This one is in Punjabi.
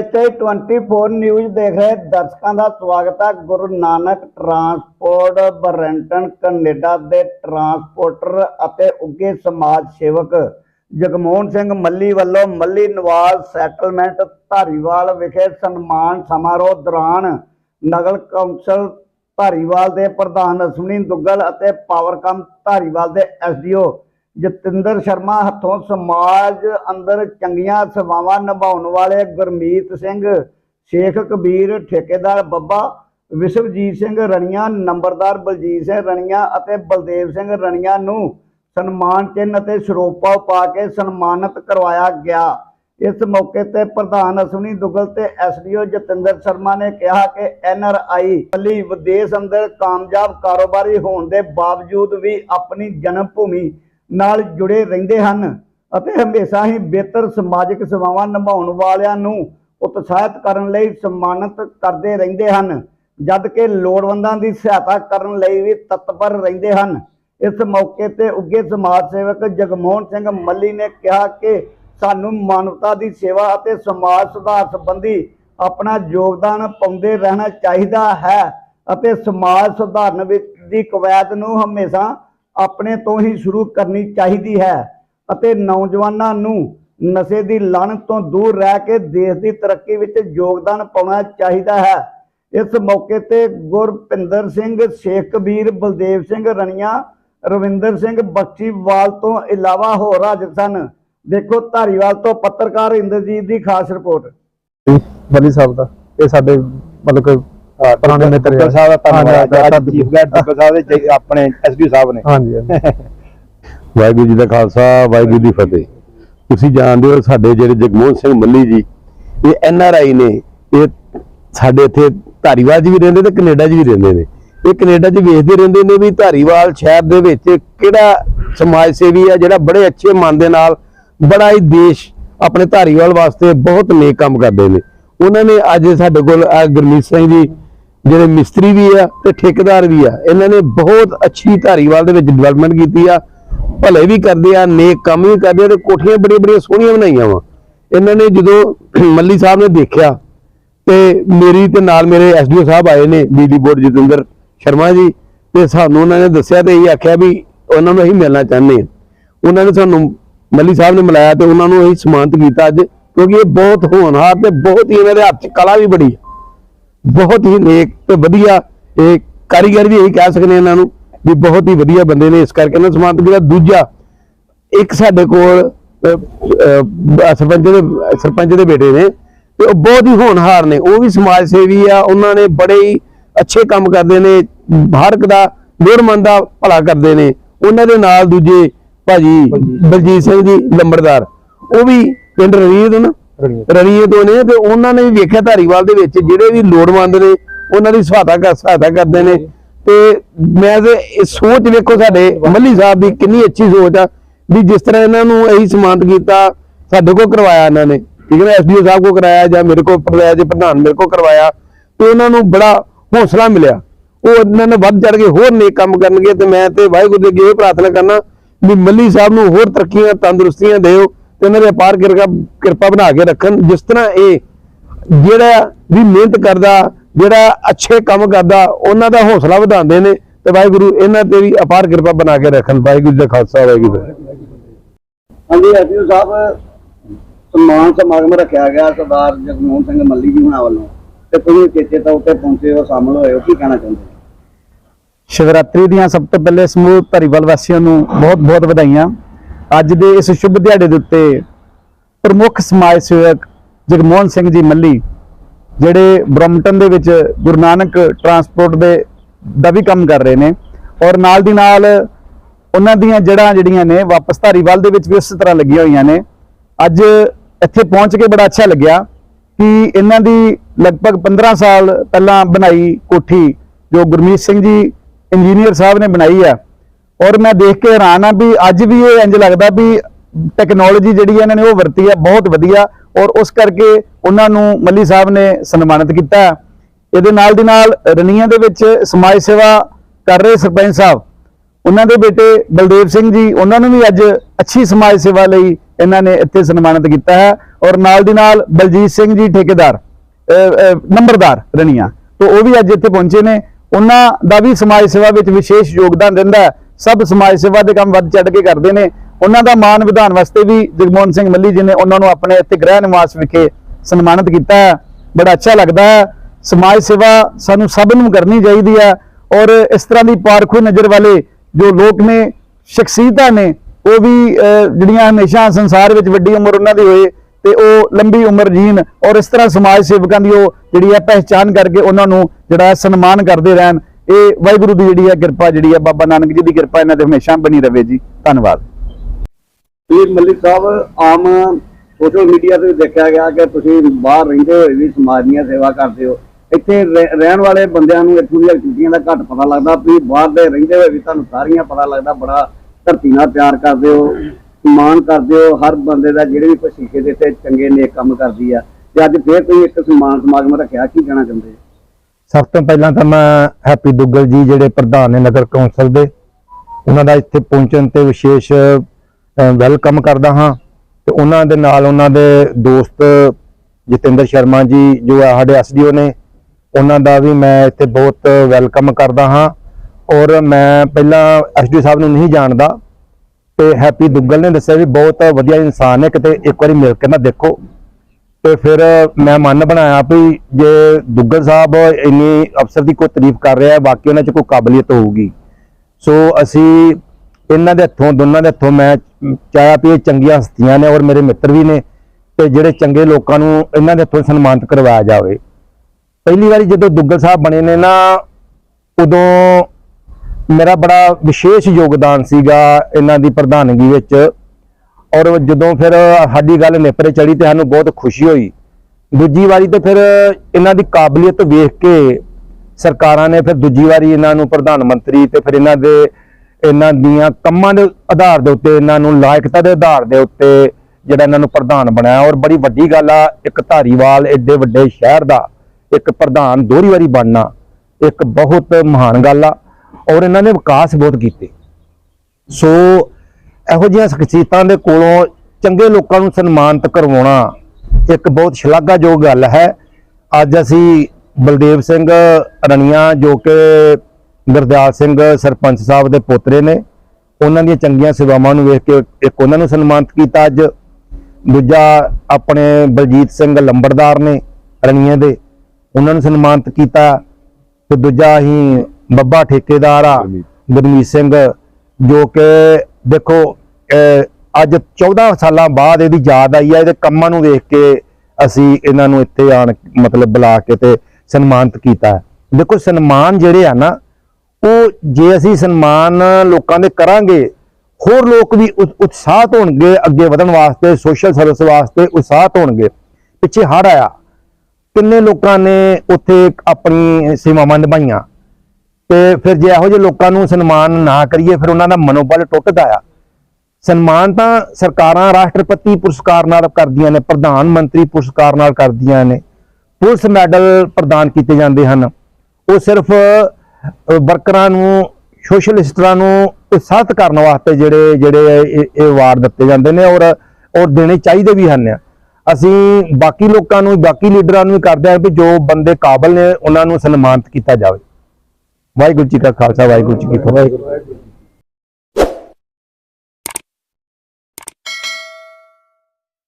ਐਸਏ 24 ਨਿਊਜ਼ ਦੇਖ ਰਹੇ ਦਰਸ਼ਕਾਂ ਦਾ ਸਵਾਗਤ ਹੈ Guru Nanak transport, Brampton, Canada ਦੇ ਟਰਾਂਸਪੋਰਟਰ ਅਤੇ ਉੱਗੇ ਸਮਾਜ ਸੇਵਕ ਜਗਮੋਹਨ ਸਿੰਘ ਮੱਲੀ ਵੱਲੋਂ ਮੱਲੀ ਨਿਵਾਸ ਸੈਟਲਮੈਂਟ ਧਾਰੀਵਾਲ ਵਿਖੇ ਸਨਮਾਨ ਸਮਾਰੋਹ ਦੌਰਾਨ ਨਗਰ ਕੌਂਸਲ ਧਾਰੀਵਾਲ ਦੇ ਪ੍ਰਧਾਨ ਅਸ਼ਵਨੀ ਦੁੱਗਲ ਅਤੇ ਪਾਵਰਕਮ ਧਾਰੀਵਾਲ ਦੇ ਐਸਡੀਓ ਜਤਿੰਦਰ ਸ਼ਰਮਾ ਹੱਥੋਂ ਸਮਾਜ ਅੰਦਰ ਚੰਗੀਆਂ ਸੇਵਾਵਾਂ ਨਿਭਾਉਣ ਵਾਲੇ ਗੁਰਮੀਤ ਸਿੰਘ, ਸ਼ੇਖ ਕਬੀਰ ਠੇਕੇਦਾਰ ਬੱਬਾ, ਵਿਸ਼ਵਜੀਤ ਸਿੰਘ ਰਣੀਆਂ, ਨੰਬਰਦਾਰ ਬਲਜੀਤ ਸਿੰਘ ਰਣੀਆਂ ਅਤੇ ਬਲਦੇਵ ਸਿੰਘ ਰਣੀਆਂ ਨੂੰ ਸਨਮਾਨ ਚਿੰਨ੍ਹ ਅਤੇ ਸਰੋਪਾ ਪਾ ਕੇ ਸਨਮਾਨਿਤ ਕਰਵਾਇਆ ਗਿਆ। ਇਸ ਮੌਕੇ ਤੇ ਪ੍ਰਧਾਨ ਅਸ਼ਵਨੀ ਦੁੱਗਲ ਤੇ ਐਸਡੀਓ ਜਤਿੰਦਰ ਸ਼ਰਮਾ ਨੇ ਕਿਹਾ ਕਿ ਐਨਆਰਆਈ ਵੱਲੀ ਵਿਦੇਸ਼ ਅੰਦਰ ਕਾਮਯਾਬ ਕਾਰੋਬਾਰੀ ਹੋਣ ਦੇ ਬਾਵਜੂਦ ਵੀ ਆਪਣੀ ਜਨਮ ਭੂਮੀ ਨਾਲ ਜੁੜੇ ਰਹਿੰਦੇ ਹਨ ਅਤੇ ਹਮੇਸ਼ਾ ਹੀ ਬਿਹਤਰ ਸਮਾਜਿਕ ਸੇਵਾਵਾਂ ਨਿਭਾਉਣ ਵਾਲਿਆਂ ਨੂੰ ਉਤਸ਼ਾਹਿਤ ਕਰਨ ਲਈ ਸਨਮਾਨਿਤ ਕਰਦੇ ਰਹਿੰਦੇ ਹਨ, ਜਦ ਕਿ ਲੋੜਵੰਦਾਂ ਦੀ ਸਹਾਇਤਾ ਕਰਨ ਲਈ ਵੀ ਤਤਪਰ ਰਹਿੰਦੇ ਹਨ। ਇਸ ਮੌਕੇ ਤੇ ਉੱਗੇ ਸਮਾਜ ਸੇਵਕ ਜਗਮੋਹਨ ਸਿੰਘ ਮੱਲੀ ਨੇ ਕਿਹਾ ਕਿ ਸਾਨੂੰ ਮਾਨਵਤਾ ਦੀ ਸੇਵਾ ਅਤੇ ਸਮਾਜ ਸੁਧਾਰ ਸੰਬੰਧੀ ਆਪਣਾ ਯੋਗਦਾਨ ਪਾਉਂਦੇ ਰਹਿਣਾ ਚਾਹੀਦਾ ਹੈ ਅਤੇ ਸਮਾਜ ਸੁਧਾਰਨ ਵਿੱਚ ਦੀ ਕਵਾਇਦ ਨੂੰ ਹਮੇਸ਼ਾ ਆਪਣੇ ਤੋਂ ਹੀ ਸ਼ੁਰੂ ਕਰਨੀ ਚਾਹੀਦੀ ਹੈ ਅਤੇ ਨੌਜਵਾਨਾਂ ਨੂੰ ਨਸ਼ੇ ਦੀ ਲਾਹਨਤ ਤੋਂ ਦੂਰ ਰਹਿ ਕੇ ਦੇਸ਼ ਦੀ ਤਰੱਕੀ ਵਿੱਚ ਯੋਗਦਾਨ ਪਾਉਣਾ ਚਾਹੀਦਾ ਹੈ। ਇਸ ਮੌਕੇ ਤੇ ਗੁਰਪਿੰਦਰ ਸਿੰਘ, ਸ਼ੇਖ ਕਬੀਰ, ਬਲਦੇਵ ਸਿੰਘ ਰਣੀਆਂ, ਰਵਿੰਦਰ ਸਿੰਘ ਬਖਸ਼ੀਵਾਲ ਤੋਂ ਇਲਾਵਾ ਹੋਰ ਹਾਜ਼ਰ ਸਨ। ਦੇਖੋ ਧਾਰੀਵਾਲ ਤੋਂ ਪੱਤਰਕਾਰ ਇੰਦਰਜੀਤ ਦੀ ਖਾਸ ਰਿਪੋਰਟ। ਬੱਲੀ ਸਾਹਿਬ ਦਾ, ਇਹ ਸਾਡੇ ਮਤਲਬ ਪੁਰਾਣੇ ਮਿੱਤਰ ਡਾਕਟਰ ਸਾਹਿਬ ਦਾ ਧੰਨਵਾਦ। ਹਾਂ, ਅੱਜ ਚੀਫ ਗੈਸਟ ਡਾਕਟਰ ਸਾਹਿਬ ਦੇ ਜੇ ਆਪਣੇ ਐਸਪੀ ਸਾਹਿਬ ਨੇ। ਹਾਂਜੀ ਹਾਂਜੀ। ਵਾਹਿਗੁਰੂ ਜੀ ਦਾ ਖਾਲਸਾ ਵਾਹਿਗੁਰੂ ਜੀ ਦੀ ਫਤਿਹ। ਤੁਸੀਂ ਜਾਣਦੇ ਹੋ ਸਾਡੇ ਜਿਹੜੇ ਜਗਮੋਹਨ ਸਿੰਘ ਮੱਲੀ ਜੀ ਇਹ ਐਨ ਆਰ ਆਈ ਨੇ ਇਹ ਸਾਡੇ ਇੱਥੇ ਧਾਰੀਵਾਲ 'ਚ ਵੀ ਰਹਿੰਦੇ ਤੇ ਕੈਨੇਡਾ 'ਚ ਵੀ ਰਹਿੰਦੇ ਨੇ। ਇਹ ਕੈਨੇਡਾ 'ਚ ਵੇਖਦੇ ਰਹਿੰਦੇ ਨੇ ਵੀ ਧਾਰੀਵਾਲ ਸ਼ਹਿਰ ਦੇ ਵਿੱਚ ਕਿਹੜਾ ਸਮਾਜ ਸੇਵੀ ਆ ਜਿਹੜਾ ਬੜੇ ਅੱਛੇ ਮਨ ਦੇ ਨਾਲ ਬੜਾ ਹੀ ਦੇਸ਼ ਆਪਣੇ ਧਾਰੀਵਾਲ ਵਾਸਤੇ ਬਹੁਤ ਨੇਕ ਕੰਮ ਕਰਦੇ ਨੇ। ਉਹਨਾਂ ਨੇ ਅੱਜ ਸਾਡੇ ਕੋਲ ਆਹ ਗੁਰਮੀਤ ਸਿੰਘ ਜੀ ਜਿਹੜੇ ਮਿਸਤਰੀ ਵੀ ਆ ਤੇ ਠੇਕੇਦਾਰ ਵੀ ਆ, ਇਹਨਾਂ ਨੇ ਬਹੁਤ ਅੱਛੀ ਧਾਰੀਵਾਲ ਦੇ ਵਿੱਚ ਡਿਵੈਲਪਮੈਂਟ ਕੀਤੀ ਆ। ਭਲੇ ਵੀ ਕਰਦੇ ਆ, ਨੇਕ ਕੰਮ ਵੀ ਕਰਦੇ ਆ ਤੇ ਕੋਠੀਆਂ ਬੜੀਆਂ ਬੜੀਆਂ ਸੋਹਣੀਆਂ ਬਣਾਈਆਂ ਵਾ। ਇਹਨਾਂ ਨੇ ਜਦੋਂ ਮੱਲੀ ਸਾਹਿਬ ਨੇ ਦੇਖਿਆ ਤੇ ਮੇਰੀ ਤੇ ਨਾਲ ਮੇਰੇ ਐਸਡੀਓ ਸਾਹਿਬ ਆਏ ਨੇ ਬੀਡੀ ਬੋਰਡ ਜਤਿੰਦਰ ਸ਼ਰਮਾ ਜੀ, ਤੇ ਸਾਨੂੰ ਉਹਨਾਂ ਨੇ ਦੱਸਿਆ ਤੇ ਇਹ ਆਖਿਆ ਵੀ ਉਹਨਾਂ ਨੂੰ ਅਸੀਂ ਮਿਲਣਾ ਚਾਹੁੰਦੇ ਆ। ਉਹਨਾਂ ਨੇ ਸਾਨੂੰ ਮੱਲੀ ਸਾਹਿਬ ਨੇ ਮਿਲਾਇਆ ਤੇ ਉਹਨਾਂ ਨੂੰ ਅਸੀਂ ਸਨਮਾਨਿਤ ਕੀਤਾ ਅੱਜ, ਕਿਉਂਕਿ ਇਹ ਬਹੁਤ ਹੋਣਹਾਰ ਤੇ ਬਹੁਤ ਹੀ ਇਹਨਾਂ ਦੇ ਹੱਥ 'ਚ ਕਲਾ ਵੀ ਬੜੀ ਹੈ ਬਹੁਤ ਹੀ ਨੇਕ ਤੇ ਵਧੀਆ ਇਹ ਕਾਰੀਗਰ ਵੀ ਇਹੀ ਕਹਿ ਸਕਦੇ ਇਹਨਾਂ ਨੂੰ ਵੀ ਬਹੁਤ ਹੀ ਵਧੀਆ ਬੰਦੇ ਨੇ ਇਸ ਕਰਕੇ ਇਹਨਾਂ ਸਮਾਨਤ ਕੀਤਾ ਦੂਜਾ ਇੱਕ ਸਾਡੇ ਕੋਲ ਸਰਪੰਚ ਦੇ ਸਰਪੰਚ ਦੇ ਬੇਟੇ ਨੇ ਤੇ ਉਹ ਬਹੁਤ ਹੀ ਹੋਣਹਾਰ ਨੇ। ਉਹ ਵੀ ਸਮਾਜ ਸੇਵੀ ਆ ਉਹਨਾਂ ਨੇ ਬੜੇ ਹੀ ਅੱਛੇ ਕੰਮ ਕਰਦੇ ਨੇ ਹਰ ਇੱਕ ਦਾ ਲੋੜਮੰਦ ਦਾ ਭਲਾ ਕਰਦੇ ਨੇ। ਉਹਨਾਂ ਦੇ ਨਾਲ ਦੂਜੇ ਭਾਜੀ ਬਲਜੀਤ ਸਿੰਘ। ਜੀ ਲੰਬੜਦਾਰ। ਉਹ ਵੀ ਪਿੰਡ ਤੋਂ ਨਾ। ਰਣੀਏ। ਤੋਂ ਨੇ, ਤੇ ਉਹਨਾਂ ਨੇ ਵੀ ਵੇਖਿਆ ਧਾਰੀਵਾਲ ਦੇ ਵਿੱਚ, ਜਿਹੜੇ ਵੀ ਲੋੜਵੰਦ ਨੇ, ਉਹਨਾਂ ਦੀ ਸਹਾਇਤਾ ਕਰ ਸਹਾਇਤਾ ਕਰਦੇ ਨੇ। ਤੇ ਮੈਂ ਇਹ ਸੋਚ ਵੇਖੋ ਸਾਡੇ ਮੱਲੀ ਸਾਹਿਬ ਦੀ ਕਿੰਨੀ ਅੱਛੀ ਸੋਚ ਆ, ਵੀ ਜਿਸ ਤਰ੍ਹਾਂ ਇਹਨਾਂ ਨੂੰ ਇਹੀ ਸਨਮਾਨਿਤ ਕੀਤਾ, ਸਾਡੇ ਕੋਲ ਕਰਵਾਇਆ ਇਹਨਾਂ ਨੇ। ਠੀਕ ਹੈ ਨਾ ਐਸਡੀਓ ਸਾਹਿਬ ਕੋ ਕਰਾਇਆ ਜਾਂ ਮੇਰੇ ਕੋਲ ਪ੍ਰਧਾਨ ਜੀ ਪ੍ਰਧਾਨ ਮੇਰੇ ਕੋਲ ਕਰਵਾਇਆ, ਤੇ ਉਹਨਾਂ ਨੂੰ ਬੜਾ ਹੌਸਲਾ ਮਿਲਿਆ। ਉਹ ਇਹਨਾਂ ਨੇ ਵੱਧ ਚੜ ਕੇ ਹੋਰ ਨੇਕ ਕੰਮ ਕਰਨਗੇ, ਤੇ ਮੈਂ ਤੇ ਵਾਹਿਗੁਰੂ ਦੇ ਅੱਗੇ ਇਹ ਪ੍ਰਾਰਥਨਾ ਕਰਨਾ ਵੀ ਮੱਲੀ ਸਾਹਿਬ ਨੂੰ ਹੋਰ ਤਰੱਕੀਆਂ, ਤੰਦਰੁਸਤੀਆਂ ਦਿਓ ਤੇ ਉਹਨਾਂ ਦੇ ਅਪਾਰ ਕਿਰਪਾ ਕਿਰਪਾ ਬਣਾ ਕੇ ਰੱਖਣ। ਜਿਸ ਤਰ੍ਹਾਂ ਇਹ ਜਿਹੜਾ ਵੀ ਮਿਹਨਤ ਕਰਦਾ ਜਿਹੜਾ ਅੱਛੇ ਕੰਮ ਕਰਦਾ ਉਹਨਾਂ ਦਾ ਹੌਸਲਾ ਵਧਾਉਂਦੇ ਨੇ ਤੇ ਵਾਹਿਗੁਰੂ ਇਹਨਾਂ ਤੇ ਵੀ ਅਪਾਰ ਕਿਰਪਾ ਬਣਾ ਕੇ ਰੱਖਣ। ਵਾਹਿਗੁਰੂ ਜੀ ਦਾ ਖਾਲਸਾ ਵਾਹਿਗੁਰੂ। ਹਾਂਜੀ ਐਸਡੀਓ ਸਾਹਿਬ ਸਨਮਾਨ ਸਮਾਗਮ ਰੱਖਿਆ ਗਿਆ ਸਰਦਾਰ ਜਗਮੋਹਨ ਸਿੰਘ ਮੱਲੀ ਜੀ ਹੁਣਾਂ ਵੱਲੋਂ। ਤੇ ਤੁਸੀਂ ਚੇਚੇ ਤੌਰ ਤੇ ਪਹੁੰਚੇ ਹੋ ਸ਼ਾਮਲ ਹੋਏ ਹੋ ਕੀ ਕਹਿਣਾ ਚਾਹੁੰਦੇ ਸ਼ਿਵਰਾਤਰੀ ਦੀਆਂ ਸਭ ਤੋਂ ਪਹਿਲੇ ਸਮੂਹ ਧਾਰੀਵਾਲ ਵਾਸੀਆਂ ਨੂੰ ਬਹੁਤ-ਬਹੁਤ ਵਧਾਈਆਂ। ਅੱਜ ਦੇ ਇਸ ਸ਼ੁਭ ਦਿਹਾੜੇ ਦੇ ਉੱਤੇ ਪ੍ਰਮੁੱਖ ਸਮਾਜ ਸੇਵਕ ਜਗਮੋਹਨ ਸਿੰਘ ਜੀ ਮੱਲੀ, ਜਿਹੜੇ ਬ੍ਰਮਟਨ ਦੇ ਵਿੱਚ ਗੁਰੂ ਨਾਨਕ ਟਰਾਂਸਪੋਰਟ ਦੇ ਦਾ ਵੀ ਕੰਮ ਕਰ ਰਹੇ ਨੇ ਔਰ ਨਾਲ ਦੀ ਨਾਲ ਉਹਨਾਂ ਦੀਆਂ ਜੜ੍ਹਾਂ ਜਿਹੜੀਆਂ ਨੇ ਵਾਪਸ ਧਾਰੀਵਾਲ ਦੇ ਵਿੱਚ ਵੀ ਉਸੇ ਤਰ੍ਹਾਂ ਲੱਗੀਆਂ ਹੋਈਆਂ ਨੇ। ਅੱਜ ਇੱਥੇ ਪਹੁੰਚ ਕੇ ਬੜਾ ਅੱਛਾ ਲੱਗਿਆ ਕਿ ਇਹਨਾਂ ਦੀ ਲਗਭਗ 15 ਸਾਲ ਪਹਿਲਾਂ ਬਣਾਈ ਕੋਠੀ ਜੋ ਗੁਰਮੀਤ ਸਿੰਘ ਜੀ ਇੰਜੀਨੀਅਰ ਸਾਹਿਬ ਨੇ ਬਣਾਈ ਆ ਔਰ ਮੈਂ ਦੇਖ ਕੇ ਹੈਰਾਨ ਆ ਵੀ ਅੱਜ ਵੀ ਇਹ ਇੰਜ ਲੱਗਦਾ ਵੀ ਟੈਕਨੋਲੋਜੀ ਜਿਹੜੀ ਇਹਨਾਂ ਨੇ ਉਹ ਵਰਤੀ ਹੈ, ਬਹੁਤ ਵਧੀਆ ਔਰ ਉਸ ਕਰਕੇ ਉਹਨਾਂ ਨੂੰ ਮੱਲੀ ਸਾਹਿਬ ਨੇ ਸਨਮਾਨਿਤ ਕੀਤਾ ਇਹਦੇ ਨਾਲ ਦੀ ਨਾਲ ਰਣੀਆਂ ਦੇ ਵਿੱਚ ਸਮਾਜ ਸੇਵਾ ਕਰ ਰਹੇ ਸਰਪੰਚ ਸਾਹਿਬ, ਉਹਨਾਂ ਦੇ ਬੇਟੇ ਬਲਦੇਵ ਸਿੰਘ ਜੀ, ਉਹਨਾਂ ਨੂੰ ਵੀ ਅੱਜ ਅੱਛੀ ਸਮਾਜ ਸੇਵਾ ਲਈ ਇਹਨਾਂ ਨੇ ਇੱਥੇ ਸਨਮਾਨਿਤ ਕੀਤਾ ਹੈ ਔਰ ਨਾਲ ਦੀ ਨਾਲ ਬਲਜੀਤ ਸਿੰਘ ਜੀ ਠੇਕੇਦਾਰ ਨੰਬਰਦਾਰ ਰਣੀਆਂ, ਤੋਂ ਉਹ ਵੀ ਅੱਜ ਇੱਥੇ ਪਹੁੰਚੇ ਨੇ। ਉਹਨਾਂ ਦਾ ਵੀ ਸਮਾਜ ਸੇਵਾ ਵਿੱਚ ਵਿਸ਼ੇਸ਼ ਯੋਗਦਾਨ ਦਿੰਦਾ ਸਭ ਸਮਾਜ ਸੇਵਾ ਦੇ ਕੰਮ ਵੱਧ ਚੜ ਕੇ ਕਰਦੇ ਨੇ। ਉਹਨਾਂ ਦਾ ਮਾਨ ਵਿਧਾਨ ਵਾਸਤੇ ਵੀ ਜਗਮੋਹਨ ਸਿੰਘ ਮੱਲੀ ਜੀ ਨੇ ਉਹਨਾਂ ਨੂੰ ਆਪਣੇ ਇੱਥੇ ਗ੍ਰਹਿ ਨਿਵਾਸ ਵਿਖੇ ਸਨਮਾਨਿਤ ਕੀਤਾ ਹੈ। ਬੜਾ ਅੱਛਾ ਲੱਗਦਾ ਹੈ। ਸਮਾਜ ਸੇਵਾ ਸਾਨੂੰ ਸਭ ਨੂੰ ਕਰਨੀ ਚਾਹੀਦੀ ਹੈ ਔਰ ਇਸ ਤਰ੍ਹਾਂ ਦੀ ਪਾਰਖੂ ਨਜ਼ਰ ਵਾਲੇ ਜੋ ਲੋਕ ਨੇ, ਸ਼ਖਸੀਅਤਾਂ ਨੇ, ਉਹ ਵੀ ਜਿਹੜੀਆਂ ਹਮੇਸ਼ਾ ਸੰਸਾਰ ਵਿੱਚ ਵੱਡੀ ਉਮਰ ਉਹਨਾਂ ਦੀ ਹੋਏ ਤੇ ਉਹ ਲੰਬੀ ਉਮਰ ਜੀਣ ਔਰ ਇਸ ਤਰ੍ਹਾਂ ਸਮਾਜ ਸੇਵਕਾਂ ਦੀ ਉਹ ਜਿਹੜੀ ਹੈ ਪਹਿਚਾਨ ਕਰਕੇ ਉਹਨਾਂ ਨੂੰ ਜਿਹੜਾ ਸਨਮਾਨ ਕਰਦੇ ਰਹਿਣ। ਇਹ ਵਾਹਿਗੁਰੂ ਦੀ ਜਿਹੜੀ ਹੈ ਕਿਰਪਾ ਜਿਹੜੀ ਹੈ ਬਾਬਾ ਨਾਨਕ ਜੀ ਦੀ ਕਿਰਪਾ ਇਹਨਾਂ ਤੇ ਹਮੇਸ਼ਾ ਬਣੀ ਰਵੇ ਜੀ। ਧੰਨਵਾਦ। ਵੀਰ ਮੱਲਿਕ ਸਾਹਿਬ, ਆਮ ਸੋਸ਼ਲ ਮੀਡੀਆ ਤੇ ਦੇਖਿਆ ਗਿਆ ਕਿ ਤੁਸੀਂ ਬਾਹਰ ਰਹਿੰਦੇ ਹੋਏ ਵੀ ਸਮਾਜ ਦੀਆਂ ਸੇਵਾ ਕਰਦੇ ਹੋ। ਇੱਥੇ ਰਹਿਣ ਵਾਲੇ ਬੰਦਿਆਂ ਨੂੰ ਇੱਥੋਂ ਦੀਆਂ ਚੀਜ਼ਾਂ ਦਾ ਘੱਟ ਪਤਾ ਲੱਗਦਾ। ਤੁਸੀਂ ਬਾਹਰ ਦੇ ਰਹਿੰਦੇ ਹੋਏ ਵੀ ਤੁਹਾਨੂੰ ਸਾਰੀਆਂ ਪਤਾ ਲੱਗਦਾ, ਬੜਾ ਧਰਤੀ ਨਾਲ ਪਿਆਰ ਕਰਦੇ ਹੋ, ਮਾਣ ਕਰਦੇ ਹੋ। ਹਰ ਬੰਦੇ ਦਾ ਜਿਹੜੇ ਵੀ ਕੋਈ ਸ਼ੀਸ਼ੇ ਦੇ ਤੇ ਚੰਗੇ ਨੇਕ ਕੰਮ ਕਰਦੀ ਆ। ਤੇ ਅੱਜ ਫੇਰ ਕੋਈ ਇੱਕ ਸਨਮਾਨ ਸਮਾਗਮ ਰੱਖਿਆ, ਕੀ ਕਹਿਣਾ ਚਾਹੁੰਦੇ ਸਭ ਤੋਂ ਪਹਿਲਾਂ ਤਾਂ ਮੈਂ ਹੈਪੀ ਦੁੱਗਲ ਜੀ ਜਿਹੜੇ ਪ੍ਰਧਾਨ ਨੇ ਨਗਰ ਕੌਂਸਲ ਦੇ, ਉਹਨਾਂ ਦਾ ਇੱਥੇ ਪਹੁੰਚਣ ਤੇ ਵਿਸ਼ੇਸ਼ ਵੈਲਕਮ ਕਰਦਾ ਹਾਂ ਤੇ ਉਹਨਾਂ ਦੇ ਨਾਲ ਉਹਨਾਂ ਦੇ ਦੋਸਤ ਜਤਿੰਦਰ ਸ਼ਰਮਾ ਜੀ, ਜੋ ਹੈ ਸਾਡੇ ਐਸਡੀਓ ਨੇ, ਉਹਨਾਂ ਦਾ ਵੀ ਮੈਂ ਇੱਥੇ ਬਹੁਤ ਵੈਲਕਮ ਕਰਦਾ ਹਾਂ ਔਰ ਮੈਂ ਪਹਿਲਾਂ ਐਸਡੀਓ ਸਾਹਿਬ ਨੂੰ ਨਹੀਂ ਜਾਣਦਾ ਤੇ ਹੈਪੀ ਦੁੱਗਲ ਨੇ ਦੱਸਿਆ ਵੀ ਬਹੁਤ ਵਧੀਆ ਇਨਸਾਨ ਹੈ ਕਿਤੇ ਇੱਕ ਵਾਰੀ ਮਿਲ ਕੇ ਨਾ ਦੇਖੋ। ਤੇ ਫਿਰ ਮੈਂ ਮਨ ਬਣਾਇਆ ਵੀ ਜੇ ਦੁੱਗਲ ਸਾਹਿਬ ਇੰਨੀ ਅਫਸਰ ਦੀ ਕੋਈ ਤਾਰੀਫ ਕਰ ਰਿਹਾ ਹੈ ਬਾਕੀ ਉਹਨਾਂ 'ਚ ਕੋਈ ਕਾਬਲੀਅਤ ਹੋਊਗੀ। ਸੋ ਅਸੀਂ ਇਹਨਾਂ ਦੇ ਹੱਥੋਂ, ਦੋਨਾਂ ਦੇ ਹੱਥੋਂ ਮੈਂ ਚਾਹਿਆ ਵੀ ਇਹ ਚੰਗੀਆਂ ਹਸਤੀਆਂ ਨੇ ਔਰ ਮੇਰੇ ਮਿੱਤਰ ਵੀ ਨੇ ਤੇ ਜਿਹੜੇ ਚੰਗੇ ਲੋਕਾਂ ਨੂੰ ਇਹਨਾਂ ਦੇ ਹੱਥੋਂ ਸਨਮਾਨਿਤ ਕਰਵਾਇਆ ਜਾਵੇ। ਪਹਿਲੀ ਵਾਰੀ ਜਦੋਂ ਦੁੱਗਲ ਸਾਹਿਬ ਬਣੇ ਨੇ ਨਾ, ਉਦੋਂ ਮੇਰਾ ਬੜਾ ਵਿਸ਼ੇਸ਼ ਯੋਗਦਾਨ ਸੀਗਾ ਇਹਨਾਂ ਦੀ ਪ੍ਰਧਾਨਗੀ ਵਿੱਚ। ਔਰ ਜਦੋਂ ਫਿਰ ਸਾਡੀ ਗੱਲ ਨੇਪਰੇ ਚੜੀ ਤੇ ਸਾਨੂੰ ਬਹੁਤ ਖੁਸ਼ੀ ਹੋਈ। ਦੂਜੀ ਵਾਰੀ ਤੇ ਫਿਰ ਇਹਨਾਂ ਦੀ ਕਾਬਲੀਅਤ ਵੇਖ ਕੇ ਸਰਕਾਰਾਂ ਨੇ ਫਿਰ ਦੂਜੀ ਵਾਰੀ ਇਹਨਾਂ ਨੂੰ ਪ੍ਰਧਾਨ ਮੰਤਰੀ ਤੇ ਫਿਰ ਇਹਨਾਂ ਦੇ ਇਹਨਾਂ ਦੀਆਂ ਕੰਮਾਂ ਦੇ ਆਧਾਰ ਦੇ ਉੱਤੇ ਇਹਨਾਂ ਨੂੰ ਲਾਇਕਤਾ ਦੇ ਆਧਾਰ ਦੇ ਉੱਤੇ ਜਿਹੜਾ ਇਹਨਾਂ ਨੂੰ ਪ੍ਰਧਾਨ ਬਣਾਇਆ। ਔਰ ਬੜੀ ਵੱਡੀ ਗੱਲ ਆ, ਇੱਕ ਧਾਰੀਵਾਲ ਐਡੇ ਵੱਡੇ ਸ਼ਹਿਰ ਦਾ ਇੱਕ ਪ੍ਰਧਾਨ ਦੋਹਰੀ ਵਾਰੀ ਬਣਨਾ ਇੱਕ ਬਹੁਤ ਮਹਾਨ ਗੱਲ ਆ। ਔਰ ਇਹਨਾਂ ਨੇ ਵਿਕਾਸ ਬਹੁਤ ਕੀਤੇ। ਸੋ ਇਹੋ ਜਿਹੀਆਂ ਸ਼ਖਸੀਅਤਾਂ ਦੇ ਕੋਲੋਂ ਚੰਗੇ ਲੋਕਾਂ ਨੂੰ ਸਨਮਾਨਿਤ ਕਰਵਾਉਣਾ ਇੱਕ ਬਹੁਤ ਸ਼ਲਾਘਾਯੋਗ ਗੱਲ ਹੈ। ਅੱਜ ਅਸੀਂ ਬਲਦੇਵ ਸਿੰਘ ਰਣੀਆਂ ਜੋ ਕਿ ਗੁਰਦਿਆਲ ਸਿੰਘ ਸਰਪੰਚ ਸਾਹਿਬ ਦੇ ਪੋਤਰੇ ਨੇ ਉਹਨਾਂ ਦੀਆਂ ਚੰਗੀਆਂ ਸੇਵਾਵਾਂ ਨੂੰ ਵੇਖ ਕੇ ਇੱਕ ਉਹਨਾਂ ਨੂੰ ਸਨਮਾਨਿਤ ਕੀਤਾ ਅੱਜ। ਦੂਜਾ ਆਪਣੇ ਬਲਜੀਤ ਸਿੰਘ ਲੰਬੜਦਾਰ ਨੇ ਰਣੀਆਂ ਦੇ ਉਹਨਾਂ ਨੂੰ ਸਨਮਾਨਿਤ ਕੀਤਾ। ਤੇ ਦੂਜਾ ਅਸੀਂ ਬੱਬਾ ਠੇਕੇਦਾਰ ਆ ਗੁਰਮੀਤ। ਸਿੰਘ ਜੋ ਕਿ ਦੇਖੋ ਅੱਜ 14 ਸਾਲਾਂ ਬਾਅਦ ਇਹਦੀ ਯਾਦ ਆਈ ਆ, ਇਹਦੇ ਕੰਮਾਂ ਨੂੰ ਵੇਖ ਕੇ ਅਸੀਂ ਇਹਨਾਂ ਨੂੰ ਇੱਥੇ ਆਣ ਮਤਲਬ ਬੁਲਾ ਕੇ ਤੇ ਸਨਮਾਨਿਤ ਕੀਤਾ। ਦੇਖੋ ਸਨਮਾਨ ਜਿਹੜੇ ਆ ਨਾ, ਉਹ ਜੇ ਅਸੀਂ ਸਨਮਾਨ ਲੋਕਾਂ ਦੇ ਕਰਾਂਗੇ, ਹੋਰ ਲੋਕ ਵੀ ਉਤਸ਼ਾਹਤ ਹੋਣਗੇ, ਅੱਗੇ ਵਧਣ ਵਾਸਤੇ ਸੋਸ਼ਲ ਸਰਵਿਸ ਵਾਸਤੇ ਉਤਸ਼ਾਹਤ ਹੋਣਗੇ। ਪਿੱਛੇ ਹੜ ਆਇਆ। ਕਿੰਨੇ ਲੋਕਾਂ ਨੇ ਉੱਥੇ ਆਪਣੀ ਸੇਵਾਵਾਂ ਨਿਭਾਈਆਂ। ਤੇ ਫਿਰ ਜੇ ਇਹੋ ਜਿਹੇ ਲੋਕਾਂ ਨੂੰ ਸਨਮਾਨ ਨਾ ਕਰੀਏ, ਫਿਰ ਉਹਨਾਂ ਦਾ ਮਨੋਬਲ ਟੁੱਟਦਾ ਆ। ਸਨਮਾਨ ਤਾਂ ਸਰਕਾਰਾਂ, ਰਾਸ਼ਟਰਪਤੀ ਪੁਰਸਕਾਰ ਨਾਲ ਕਰਦੀਆਂ ਨੇ, ਪ੍ਰਧਾਨ ਮੰਤਰੀ ਪੁਰਸਕਾਰ ਨਾਲ ਕਰਦੀਆਂ ਨੇ। ਪੁਲਿਸ ਮੈਡਲ ਪ੍ਰਦਾਨ ਕੀਤੇ ਜਾਂਦੇ ਹਨ। ਉਹ ਸਿਰਫ ਵਰਕਰਾਂ ਨੂੰ ਸੋਸ਼ਲਿਸਟਰਾਂ ਨੂੰ ਉਤਸ਼ਾਹਿਤ ਕਰਨ ਵਾਸਤੇ ਜਿਹੜੇ ਜਿਹੜੇ ਇਹ ਅਵਾਰਡ ਦਿੱਤੇ ਜਾਂਦੇ ਨੇ ਔਰ ਔਰ ਦੇਣੇ ਚਾਹੀਦੇ ਵੀ ਹਨ। ਅਸੀਂ ਬਾਕੀ ਲੋਕਾਂ ਨੂੰ, ਬਾਕੀ ਲੀਡਰਾਂ ਨੂੰ ਵੀ ਕਰਦੇ ਹਾਂ ਵੀ ਜੋ ਬੰਦੇ ਕਾਬਲ ਨੇ, ਉਹਨਾਂ ਨੂੰ ਸਨਮਾਨਿਤ ਕੀਤਾ ਜਾਵੇ। ਵਾਹਿਗੁਰੂ ਜੀ ਕਾ ਖਾਲਸਾ, ਵਾਹਿਗੁਰੂ ਜੀ ਕੀ ਫਤਿਹ।